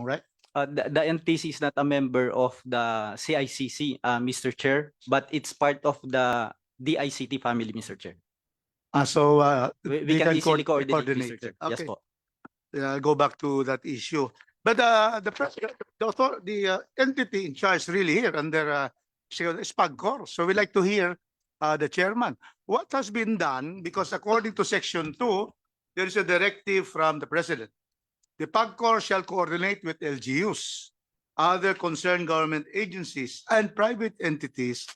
Right? Uh, the, the NTC is not a member of the CICC, uh, Mr. Chair, but it's part of the DICT family, Mr. Chair. Ah, so uh, We, They we can can easily co- coordinate, coordinate Mr. Chair. it. Yes Okay. po. uh, go back to that issue. But uh, the president, the, author- the uh, entity in charge really here under uh, Sec- is PAGCOR. So we like to hear uh, the chairman. What has been done? Because according to section two, there is a directive from the president. The PAGCOR shall coordinate with LGUs, other concerned government agencies and private entities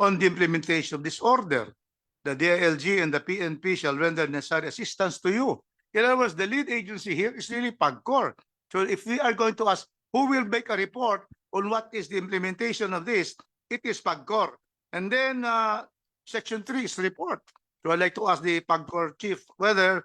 on the implementation of this order. The DILG and the PNP shall render necessary assistance to you. In other words, the lead agency here is really PAGCOR. So if we are going to ask who will make a report on what is the implementation of this, it is PAGCOR. And then uh, section three is report. So I'd like to ask the PAGCOR chief whether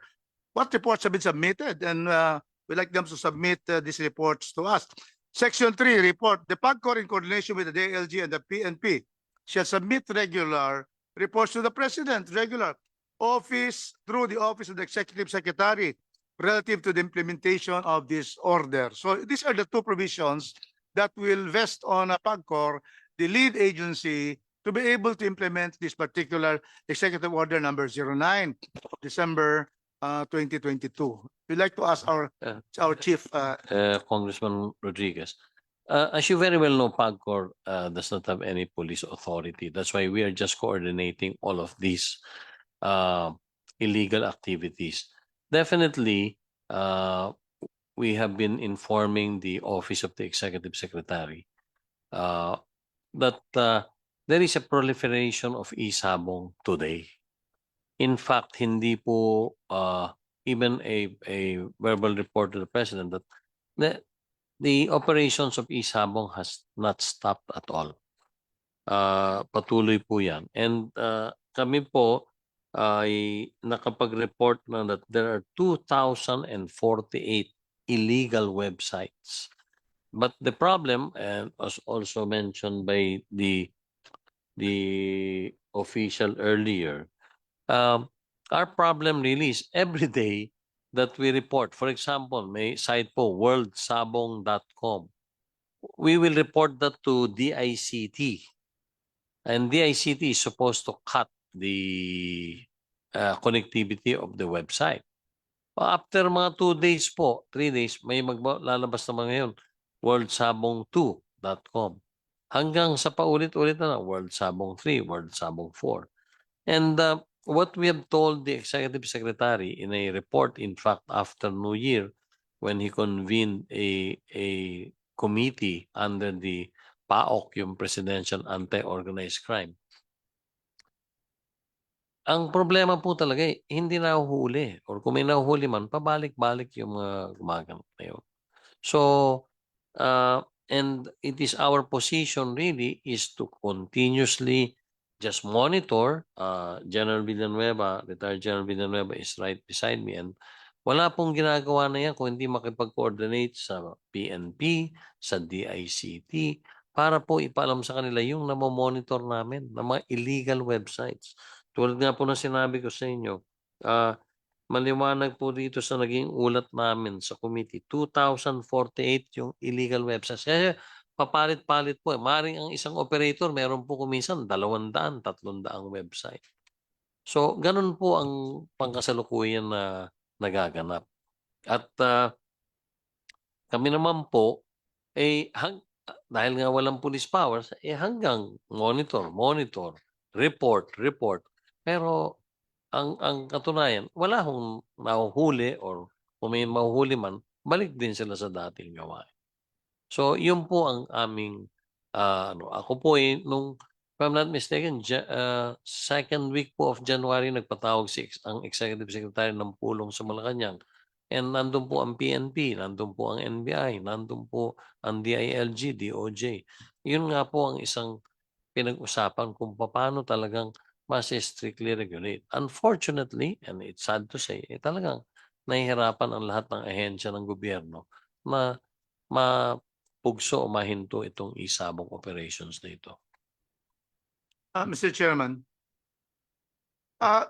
what reports have been submitted and uh, we'd like them to submit uh, these reports to us. Section three report, the PAGCOR in coordination with the DLG and the PNP shall submit regular reports to the president, regular office through the office of the executive secretary relative to the implementation of this order. So these are the two provisions that will vest on a PAGCOR, the lead agency, to be able to implement this particular executive order number 09 of December uh, 2022. We'd like to ask our, Yeah. our chief, uh, uh, Congressman Rodriguez. Uh, as you very well know, PAGCOR uh, does not have any police authority. That's why we are just coordinating all of these uh, illegal activities. Definitely, uh, we have been informing the Office of the Executive Secretary uh, that uh, there is a proliferation of isabong today. In fact, hindi po uh, even a, a verbal report to the President that the, the operations of Isabong has not stopped at all. Uh, patuloy po yan. And uh, kami po ay nakapag-report na that there are 2,048 illegal websites. But the problem, and as also mentioned by the the official earlier, um, our problem really is every day that we report. For example, may site po worldsabong.com. We will report that to DICT. And DICT is supposed to cut the uh, connectivity of the website. After mga two days po, three days, may maglalabas naman ngayon, worldsabong2.com. Hanggang sa paulit-ulit na lang, worldsabong 3, worldsabong 4. And uh, what we have told the executive secretary in a report, in fact, after New Year, when he convened a, a committee under the PAOK, yung Presidential Anti-Organized Crime. Ang problema po talaga, eh, hindi nahuhuli. Or kung may nahuhuli man, pabalik-balik yung mga gumagamit na yun. So, uh, and it is our position really is to continuously just monitor. Uh, General Villanueva, retired General Villanueva is right beside me and wala pong ginagawa na yan kung hindi makipag-coordinate sa PNP, sa DICT, para po ipaalam sa kanila yung namomonitor namin ng mga illegal websites. Tulad nga po na sinabi ko sa inyo, ah maliwanag po dito sa naging ulat namin sa committee, 2,048 yung illegal websites. Kaya papalit-palit po. Eh. Maring ang isang operator, meron po kuminsan 200, 300 website. So, ganun po ang pangkasalukuyan na nagaganap. At ah, kami naman po, eh, hang, dahil nga walang police powers, eh hanggang monitor, monitor, report, report. Pero ang ang katunayan, wala hong nahuhuli or kung may mahuhuli man, balik din sila sa dating gawain. So, yun po ang aming ah, ano, ako po eh, nung if I'm not mistaken, ah, second week po of January, nagpatawag si ex- ang Executive Secretary ng pulong sa Malacanang. And nandun po ang PNP, nandun po ang NBI, nandun po ang DILG, DOJ. Yun nga po ang isang pinag-usapan kung paano talagang mas strictly regulate. Unfortunately, and it's sad to say, eh, talagang nahihirapan ang lahat ng ahensya ng gobyerno na mapugso o mahinto itong isabong operations na ito. uh, Mr. Chairman. Uh,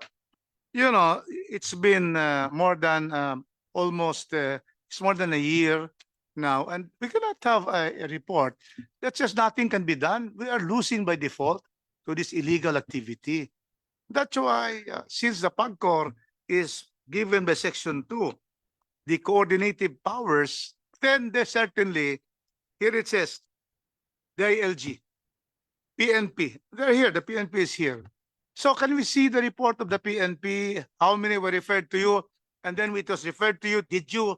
you know, it's been uh, more than um, almost uh, it's more than a year now, and we cannot have a, a report that says nothing can be done. We are losing by default to this illegal activity. That's why, uh, since the PAGCOR is given by Section 2, the coordinative powers, then they certainly, here it says, the PNP, they're here, the PNP is here. So can we see the report of the PNP? How many were referred to you? And then it was referred to you, did you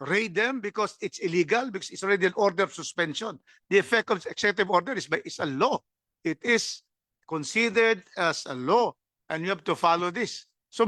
raid them because it's illegal, because it's already an order of suspension? The effect of executive order is by, is a law. It is considered as a law and you have to follow this. So